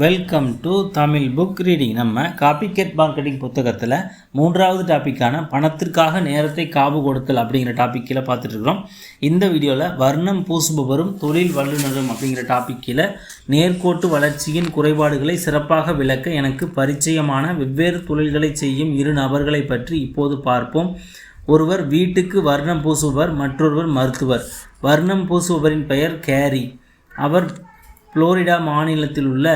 Welcome to Tamil book reading நம்ம copycat marketing புத்தகத்தில் மூன்றாவது டாப்பிக்கான பணத்திற்காக நேரத்தை காவு கொடுத்தல் அப்படிங்கிற டாபிக் கீழே பார்த்துட்டு இருக்கிறோம் இந்த வீடியோவில் வர்ணம் பூசுபவரும் தொழில் வல்லுநரும் அப்படிங்கிற டாபிக் கீழே நேர்கோட்டு வளர்ச்சியின் குறைபாடுகளை சிறப்பாக விளக்க எனக்கு பரிச்சயமான வெவ்வேறு தொழில்களை செய்யும் இரு நபர்களை பற்றி இப்போது பார்ப்போம். ஒருவர் வீட்டுக்கு வர்ணம் பூசுபவர் மற்றொருவர் மருத்துவர். வர்ணம் பூசுபவரின் பெயர் கேரி. அவர் புளோரிடா மாநிலத்தில் உள்ள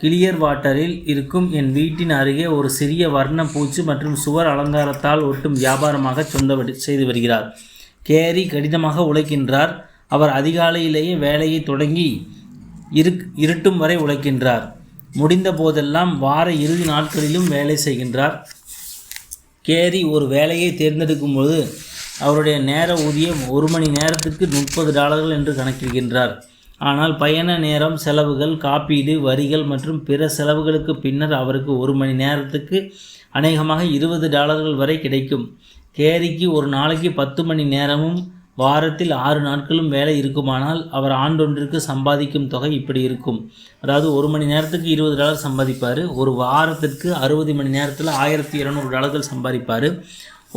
கிளியர் வாட்டரில் இருக்கும் என் வீட்டின் அருகே ஒரு சிறிய வர்ண பூச்சு மற்றும் சுவர் அலங்காரத்தால் ஒட்டும் வியாபாரமாக சொந்த செய்து வருகிறார். கேரி கடினமாக உழைக்கின்றார். அவர் அதிகாலையிலேயே வேலையை தொடங்கி இரு இருட்டும் வரை உழைக்கின்றார். முடிந்த போதெல்லாம் வார இறுதி நாட்களிலும் வேலை செய்கின்றார். கேரி ஒரு வேலையை தேர்ந்தெடுக்கும்போது அவருடைய நேர ஊதியம் ஒரு மணி நேரத்துக்கு முப்பது டாலர்கள் என்று கணக்கிடுகின்றார். ஆனால் பயண நேரம் செலவுகள் காப்பீடு வரிகள் மற்றும் பிற செலவுகளுக்கு பின்னர் அவருக்கு ஒரு மணி நேரத்துக்கு அநேகமாக இருபது டாலர்கள் வரை கிடைக்கும். கேரிக்கு ஒரு நாளைக்கு பத்து மணி நேரமும் வாரத்தில் ஆறு நாட்களும் வேலை இருக்குமானால் அவர் ஆண்டொன்றிற்கு சம்பாதிக்கும் தொகை இப்படி இருக்கும். அதாவது ஒரு மணி நேரத்துக்கு இருபது டாலர் சம்பாதிப்பார் ஒரு வாரத்திற்கு அறுபது மணி நேரத்தில் ஆயிரத்தி இரநூறு டாலர்கள் சம்பாதிப்பார்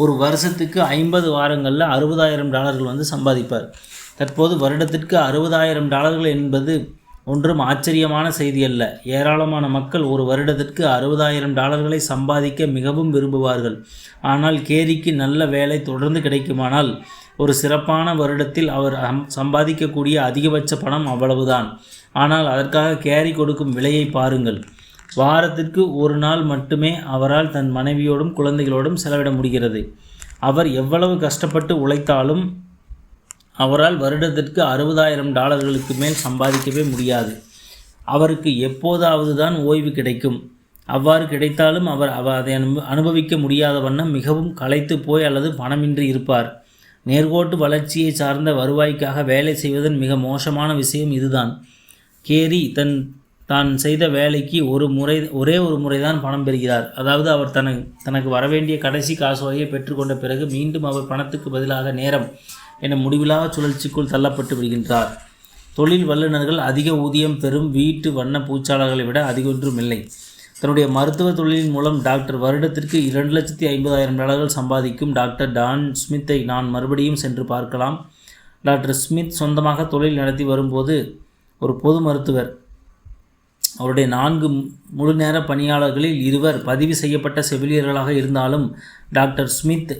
ஒரு வருஷத்துக்கு ஐம்பது வாரங்களில் அறுபதாயிரம் டாலர்கள் வந்து சம்பாதிப்பார். தற்போது வருடத்திற்கு அறுபதாயிரம் டாலர்கள் என்பது ஒன்றும் ஆச்சரியமான செய்தி அல்ல. ஏராளமான மக்கள் ஒரு வருடத்திற்கு அறுபதாயிரம் டாலர்களை சம்பாதிக்க மிகவும் விரும்புவார்கள். ஆனால் கேரிக்கு நல்ல வேலை தொடர்ந்து கிடைக்குமானால் ஒரு சிறப்பான வருடத்தில் அவர் சம்பாதிக்கக்கூடிய அதிகபட்ச பணம் அவ்வளவுதான். ஆனால் அதற்காக கேரி கொடுக்கும் விலையை பாருங்கள். வாரத்திற்கு ஒரு நாள் மட்டுமே அவரால் தன் மனைவியோடும் குழந்தைகளோடும் செலவிட முடிகிறது. அவர் எவ்வளவு கஷ்டப்பட்டு உழைத்தாலும் அவரால் வருடத்திற்கு அறுபதாயிரம் டாலர்களுக்கு மேல் சம்பாதிக்கவே முடியாது. அவருக்கு எப்போதாவது தான் ஓய்வு கிடைக்கும். அவ்வாறு கிடைத்தாலும் அவர் அவர் அதை அனுப அனுபவிக்க முடியாத வண்ணம் மிகவும் களைத்து போய் அல்லது பணமின்றி இருப்பார். நேர்கோட்டு வளர்ச்சியை சார்ந்த வருவாய்க்காக வேலை செய்வதன் மிக மோசமான விஷயம் இதுதான். கேரி தன் தான் செய்த வேலைக்கு ஒரு முறை ஒரே ஒரு முறைதான் பணம் பெறுகிறார். அதாவது அவர் தனக்கு தனக்கு வரவேண்டிய கடைசி காசோலையை பெற்றுக்கொண்ட பிறகு மீண்டும் அவர் பணத்துக்கு பதிலாக நேரம் என முடிவிலா சுழற்சிக்குள் தள்ளப்பட்டு விடுகின்றார். தொழில் வல்லுநர்கள் அதிக ஊதியம் பெறும் வீட்டு வண்ண பூச்சாளர்களை விட அதிகொன்றும் இல்லை. தன்னுடைய மருத்துவ தொழிலின் மூலம் டாக்டர் வருடத்திற்கு இரண்டு லட்சத்தி ஐம்பதாயிரம் டாலர்கள் சம்பாதிக்கும் டாக்டர் டான் ஸ்மித்தை நான் மறுபடியும் சென்று பார்க்கலாம். டாக்டர் ஸ்மித் சொந்தமாக தொழில் நடத்தி வரும்போது ஒரு பொது மருத்துவர் அவருடைய நான்கு முழு நேர பணியாளர்களில் இருவர் பதிவு செய்யப்பட்ட செவிலியர்களாக இருந்தாலும் டாக்டர் ஸ்மித்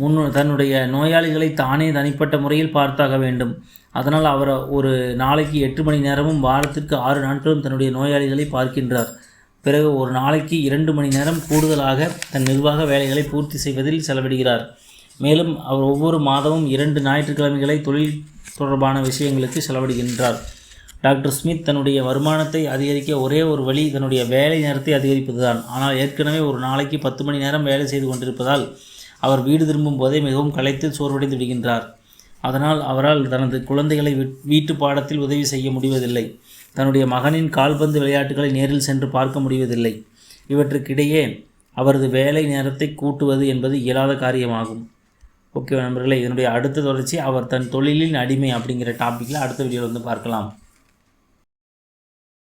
முன் தன்னுடைய நோயாளிகளை தானே தனிப்பட்ட முறையில் பார்த்தாக வேண்டும். அதனால் அவர் ஒரு நாளைக்கு எட்டு மணி நேரமும் வாரத்திற்கு ஆறு நாட்களும் தன்னுடைய நோயாளிகளை பார்க்கின்றார். பிறகு ஒரு நாளைக்கு இரண்டு மணி நேரம் கூடுதலாக தன் நிர்வாக வேலைகளை பூர்த்தி செய்வதில் செலவிடுகிறார். மேலும் அவர் ஒவ்வொரு மாதமும் இரண்டு ஞாயிற்றுக்கிழமைகளை தொழில் தொடர்பான விஷயங்களுக்கு செலவிடுகின்றார். டாக்டர் ஸ்மித் தன்னுடைய வருமானத்தை அதிகரிக்க ஒரே ஒரு வழி தன்னுடைய வேலை நேரத்தை அதிகரிப்பதுதான். ஆனால் ஏற்கனவே ஒரு நாளைக்கு பத்து மணி நேரம் வேலை செய்து கொண்டிருப்பதால் அவர் வீடு திரும்பும் போதே மிகவும் களைத்து சோர்வடைந்து விடுகின்றார். அதனால் அவரால் தனது குழந்தைகளை வீட்- வீட்டு பாடத்தில் உதவி செய்ய முடிவதில்லை. தன்னுடைய மகனின் கால்பந்து விளையாட்டுகளை நேரில் சென்று பார்க்க முடிவதில்லை. இவற்றுக்கிடையே அவரது வேலை நேரத்தை கூட்டுவது என்பது இயலாத காரியமாகும். ஓகே நண்பர்களே இதனுடைய அடுத்த தொடர்ச்சி அவர் தன் தொழிலின் அடிமை அப்படிங்கிற டாப்பிக்கில் அடுத்த வீடியோவில் வந்து பார்க்கலாம்.